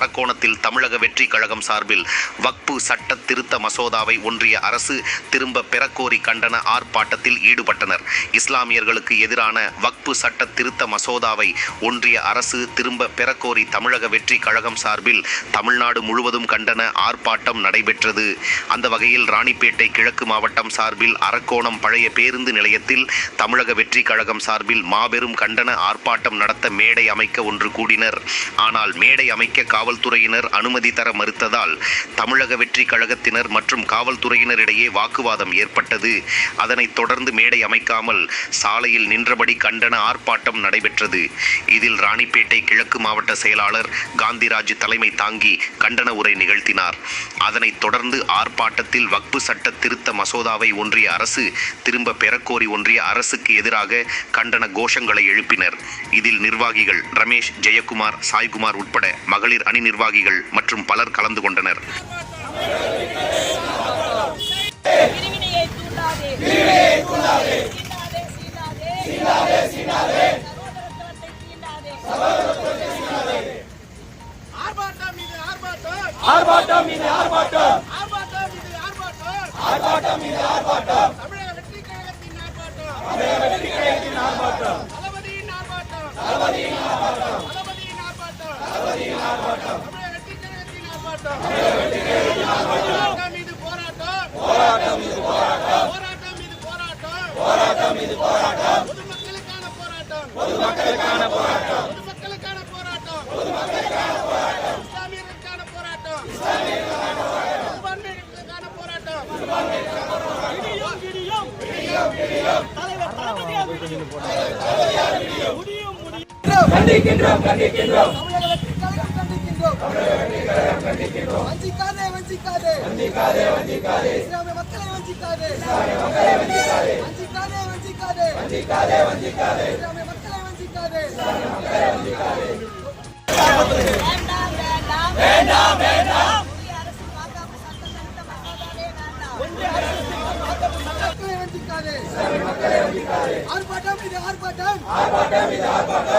அரக்கோணத்தில் தமிழக வெற்றி கழகம் சார்பில் வக்பு சட்ட திருத்த மசோதாவை ஒன்றிய அரசு திரும்ப பெறக்கோரி கண்டன ஆர்ப்பாட்டத்தில் ஈடுபட்டனர். இஸ்லாமியர்களுக்கு எதிரான வக்பு சட்ட திருத்த மசோதாவை ஒன்றிய அரசு திரும்ப பெறக்கோரி தமிழக வெற்றி கழகம் சார்பில் தமிழ்நாடு முழுவதும் கண்டன ஆர்ப்பாட்டம் நடைபெற்றது. அந்த வகையில் ராணிப்பேட்டை கிழக்கு மாவட்டம் சார்பில் அரக்கோணம் பழைய பேருந்து நிலையத்தில் தமிழக வெற்றி கழகம் சார்பில் மாபெரும் கண்டன ஆர்ப்பாட்டம் நடத்த மேடை அமைக்க ஒன்று கூடினர். ஆனால் மேடை அமைக்க காவல்துறையினர் அனுமதி தர மறுத்ததால் தமிழக வெற்றி கழகத்தினர் மற்றும் காவல்துறையினரிடையே வாக்குவாதம் ஏற்பட்டது. அதனைத் தொடர்ந்து மேடை அமைக்காமல் சாலையில் நின்றபடி கண்டன ஆர்ப்பாட்டம் நடைபெற்றது. இதில் ராணிப்பேட்டை கிழக்கு மாவட்ட செயலாளர் காந்திராஜ் தலைமை தாங்கி கண்டன உரை நிகழ்த்தினார். அதனைத் தொடர்ந்து ஆர்ப்பாட்டத்தில் வக்பு சட்ட திருத்த மசோதாவை ஒன்றிய அரசு திரும்ப பெறக்கோரி ஒன்றிய அரசுக்கு எதிராக கண்டன கோஷங்களை எழுப்பினர். இதில் நிர்வாகிகள் ரமேஷ் ஜெயக்குமார் சாய்குமார் உட்பட மகளிர் அணி நிர்வாகிகள் மற்றும் பலர் கலந்து கொண்டனர். இது ஆர்ப்பாட்டம் இது ஆர்ப்பாட்டம். ஆர்ப்பாட்டம் இது ஆர்ப்பாட்டம் ஆர்ப்பாட்டம் இது ஆர்ப்பாட்டம் தமிழக வெற்றி கழகத்தின் ஆர்ப்பாட்டம் தமிழக வெற்றி கழகத்தின் ஆர்ப்பாட்டம். பொதுமக்களுக்கான போராட்டம் பொதுமக்களுக்கான போராட்டம் பொதுமக்களுக்கான போராட்டம் பொதுமக்களுக்கான போராட்டம் இஸ்லாமியர்களுக்கான போராட்டம் சிறுபான்மையினருக்கான போராட்டம் விடியும் விடியும் தலைவர் தளபதியார் விடியும் முடியும் முடியும் கண்டிக்கின்றோம் கண்டிக்கின்றோம் வஞ்சிக்காதே வஞ்சிக்காதே வஞ்சிக்காதே வஞ்சிக்காதே இஸ்லாமிய மக்களை வஞ்சிக்காதே மக்களை வஞ்சிக்காதே வஞ்சிக்காதே வஞ்சிக்காதே வஞ்சிக்காதே வஞ்சிக்காதே இஸ்லாமிய மக்களை வஞ்சிக்காதே வேண்டாம் வேண்டாம் வேண்டாம் வேண்டாம் ஒன்றிய அரசு பாதுகாப்பு சட்ட திருத்த மசோதாவே வேண்டாம் மக்களை வஞ்சிக்காதே ஆர்ப்பாட்டம் இது ஆர்ப்பாட்டம் ஆர்ப்பாட்டம் இது ஆர்ப்பாட்டம்